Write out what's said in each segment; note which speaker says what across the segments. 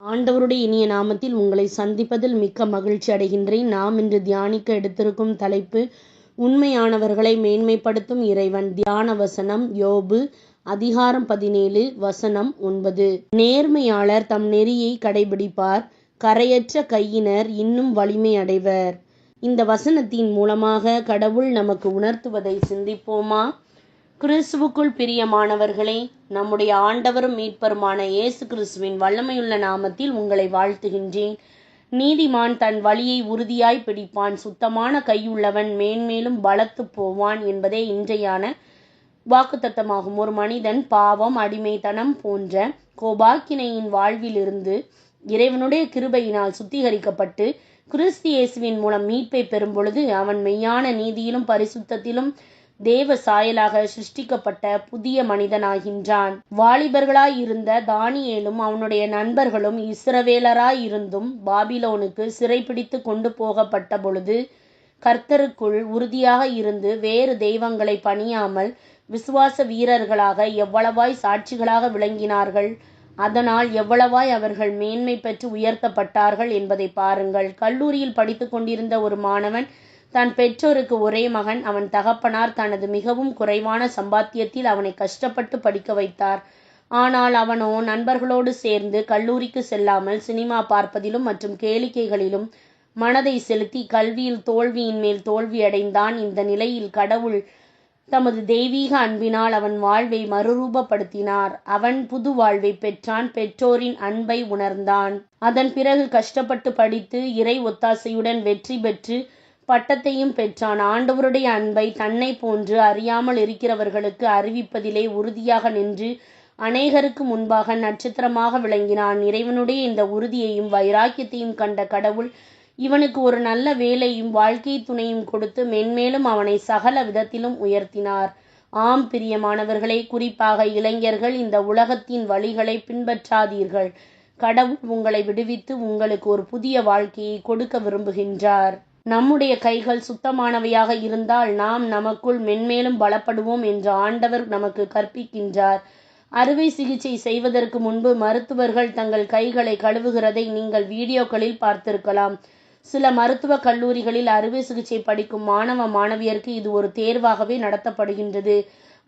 Speaker 1: ஆண்டவருடைய இனிய நாமத்தில் உங்களை சந்திப்பதில் மிக்க மகிழ்ச்சி அடைகின்றேன். நாம் இன்று தியானிக்க எடுத்திருக்கும் தலைப்பு உண்மையானவர்களை மேன்மைப்படுத்தும் இறைவன். தியான வசனம் யோபு அதிகாரம் பதினேழு வசனம் ஒன்பது. நேர்மையாளர் தம் நெறியை கடைபிடிப்பார். கரையற்ற கையினர் இன்னும் வலிமை அடைவர். இந்த வசனத்தின் மூலமாக கடவுள் நமக்கு உணர்த்துவதை சிந்திப்போமா? கிறிஸ்துவுக்குள் பிரியமானவர்களே நம்முடைய ஆண்டவரும் மீட்பருமான இயேசு கிறிஸ்துவின் வல்லமையுள்ள நாமத்தில் உங்களை வாழ்த்துகின்றேன். நீதிமான் தன் வழியை உறுதியாய் பிடிப்பான். சுத்தமான கையுள்ளவன் மேன்மேலும் வளர்த்து போவான் என்பதே இன்றையான வாக்குத்தத்தமாகும். ஒரு மனிதன் பாவம் அடிமைத்தனம் போன்ற கோபாக்கினையின் வாழ்விலிருந்து இறைவனுடைய கிருபையினால் சுத்திகரிக்கப்பட்டு கிறிஸ்து இயேசுவின் மூலம் மீட்பை பெறும் பொழுது அவன் மெய்யான நீதியிலும் பரிசுத்தத்திலும் தேவ சாயலாக சிருஷ்டிக்கப்பட்ட புதிய மனிதனாகின்றான். வாலிபர்களாய் இருந்த தானியேலும் அவனுடைய நண்பர்களும் இஸ்ரவேலராய் இருந்தும் பாபிலோனுக்கு சிறைப்பிடித்து கொண்டு போகப்பட்ட பொழுது கர்த்தருக்குள் உறுதியாக இருந்து வேறு தெய்வங்களை பணியாமல் விசுவாச வீரர்களாக எவ்வளவாய் சாட்சிகளாக விளங்கினார்கள். அதனால் எவ்வளவாய் அவர்கள் மேன்மை பெற்று உயர்த்தப்பட்டார்கள் என்பதை பாருங்கள். கல்லூரியில் படித்து கொண்டிருந்த ஒரு மாணவன் தன் பெற்றோருக்கு ஒரே மகன் அவன் தகப்பனார் தனது மிகவும் குறைவான சம்பாத்தியத்தில் அவனை கஷ்டப்பட்டு படிக்க வைத்தார். ஆனால் அவனோ நண்பர்களோடு சேர்ந்து கல்லூரிக்கு செல்லாமல் சினிமா பார்ப்பதிலும் மற்றும் கேளிக்கைகளிலும் மனதை செலுத்தி கல்வியில் தோல்வியின் மேல் தோல்வியடைந்தான். இந்த நிலையில் கடவுள் தமது தெய்வீக அன்பினால் அவன் வாழ்வை மறுரூபப்படுத்தினார். அவன் புது வாழ்வை பெற்றான். பெற்றோரின் அன்பை உணர்ந்தான். அதன் பிறகு கஷ்டப்பட்டு படித்து இறை ஒத்தாசையுடன் வெற்றி பெற்று பட்டத்தையும் பெற்றான். ஆண்டவருடைய அன்பை தன்னை போன்று அறியாமல் இருக்கிறவர்களுக்கு அறிவிப்பதிலே உறுதியாக நின்று அநேகருக்கு முன்பாக நட்சத்திரமாக விளங்கினான். இறைவனுடைய இந்த உறுதியையும் வைராக்கியத்தையும் கண்ட கடவுள் இவனுக்கு ஒரு நல்ல வேலையும் வாழ்க்கை துணையும் கொடுத்து மென்மேலும் அவனை சகல விதத்திலும் உயர்த்தினார். ஆம் பிரியமானவர்களே குறிப்பாக இளைஞர்கள் இந்த உலகத்தின் வழிகளை பின்பற்றாதீர்கள். கடவுள் உங்களை விடுவித்து உங்களுக்கு ஒரு புதிய வாழ்க்கையை கொடுக்க விரும்புகின்றார். நம்முடைய கைகள் சுத்தமானவையாக இருந்தால் நாம் நமக்குள் மென்மேலும் பலப்படுவோம் என்று ஆண்டவர் நமக்கு கற்பிக்கின்றார். அறுவை சிகிச்சை செய்வதற்கு முன்பு மருத்துவர்கள் தங்கள் கைகளை கழுவுகிறதை நீங்கள் வீடியோக்களில் பார்த்திருக்கலாம். சில மருத்துவ கல்லூரிகளில் அறுவை சிகிச்சை படிக்கும் மாணவ மாணவியருக்கு இது ஒரு தேர்வாகவே நடத்தப்படுகின்றது.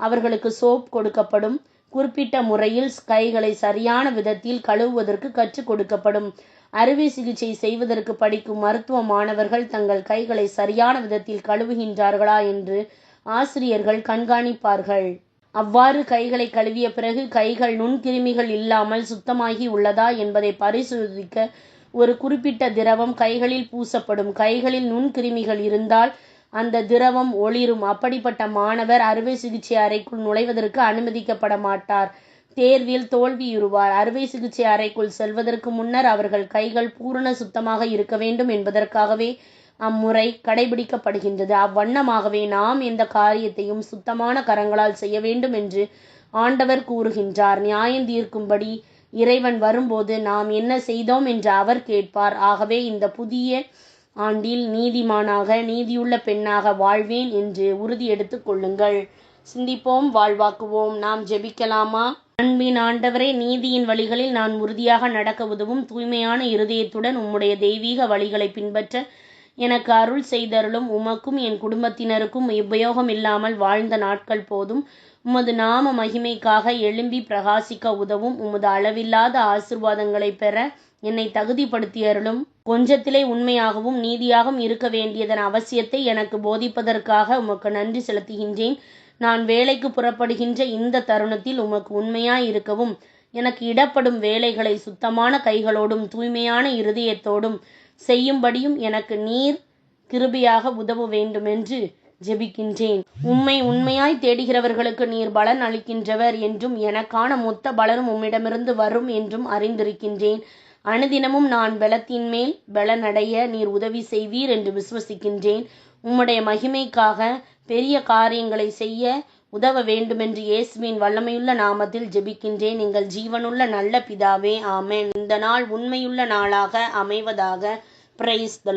Speaker 1: அவர்களுக்கு சோப் கொடுக்கப்படும். குறிப்பிட்ட முறையில் கைகளை சரியான விதத்தில் கழுவுவதற்கு கற்றுக் கொடுக்கப்படும். அறுவை சிகிச்சை செய்வதற்கு படிக்கும் மருத்துவ மாணவர்கள் தங்கள் கைகளை சரியான விதத்தில் கழுவுகின்றார்களா என்று ஆசிரியர்கள் கண்காணிப்பார்கள். அவ்வாறு கைகளை கழுவிய பிறகு கைகள் நுண்கிருமிகள் இல்லாமல் சுத்தமாகி உள்ளதா என்பதை பரிசோதிக்க ஒரு குறிப்பிட்ட திரவம் கைகளில் பூசப்படும். கைகளில் நுண்கிருமிகள் இருந்தால் அந்த திரவம் ஒளிரும். அப்படிப்பட்ட மாணவர் அறுவை சிகிச்சை அறைக்குள் நுழைவதற்கு அனுமதிக்கப்பட மாட்டார். தேர்வில் தோல்வியுறுவார். அறுவை சிகிச்சை அறைக்குள் செல்வதற்கு முன்னர் அவர்கள் கைகள் பூரண சுத்தமாக இருக்க வேண்டும் என்பதற்காகவே அம்முறை கடைபிடிக்கப்படுகின்றது. அவ்வண்ணமாகவே நாம் எந்த காரியத்தையும் சுத்தமான கரங்களால் செய்ய வேண்டும் என்று ஆண்டவர் கூறுகின்றார். நியாயம் தீர்க்கும்படி இறைவன் வரும்போது நாம் என்ன செய்தோம் என்று அவர் கேட்பார். ஆகவே இந்த புதிய ஆண்டில் நீதிமானாக நீதியுள்ள பெண்ணாக வாழ்வேன் என்று உறுதி எடுத்துக் கொள்ளுங்கள். சிந்திப்போம் வாழ்வாக்குவோம். நாம் ஜெபிக்கலாமா? அன்பின் ஆண்டவரே நீதியின் வழிகளில் நான் உறுதியாக நடக்க உதவும் தூய்மையான இருதயத்துடன் உம்முடைய தெய்வீக வழிகளை பின்பற்ற எனக்கு அருள் செய்தருளும் உமக்கும் என் குடும்பத்தினருக்கும் உபயோகம் இல்லாமல் வாழ்ந்த நாட்கள் போதும். உமது நாம மகிமைக்காக எழும்பி பிரகாசிக்க உதவும். உமது அளவில்லாத ஆசிர்வாதங்களை பெற என்னை தகுதிப்படுத்தியருளும். கொஞ்சத்திலே உண்மையாகவும் நீதியாகவும் இருக்க வேண்டியதன் அவசியத்தை எனக்கு போதிப்பதற்காக உமக்கு நன்றி செலுத்துகின்றேன். நான் வேலைக்கு புறப்படுகின்ற இந்த தருணத்தில் உமக்கு உண்மையாய் இருக்கவும் எனக்கு இடப்படும் வேலைகளை சுத்தமான கைகளோடும் தூய்மையான இருதயத்தோடும் செய்யும்படியும் எனக்கு நீர் கிருபியாக உதவ வேண்டுமென்று ஜெபிக்கின்றேன். உம்மை உண்மையாய் தேடுகிறவர்களுக்கு நீர் பலன் அளிக்கின்றவர் என்றும் எனக்கான மொத்த பலனும் உம்மிடமிருந்து வரும் என்றும் அறிந்திருக்கின்றேன். அனுதினமும் நான் பலத்தின் மேல் பலனடைய நீர் உதவி செய்வீர் என்று விசுவசிக்கின்றேன். உம்முடைய மகிமைக்காக பெரிய காரியங்களை செய்ய உதவ வேண்டுமென்று இயேசுவின் வல்லமையுள்ள நாமத்தில் ஜெபிக்கின்றேன். எங்கள் ஜீவனுள்ள நல்ல பிதாவே ஆமேன். இந்த நாள் உண்மையுள்ள நாளாக அமைவதாக பிரைஸ் த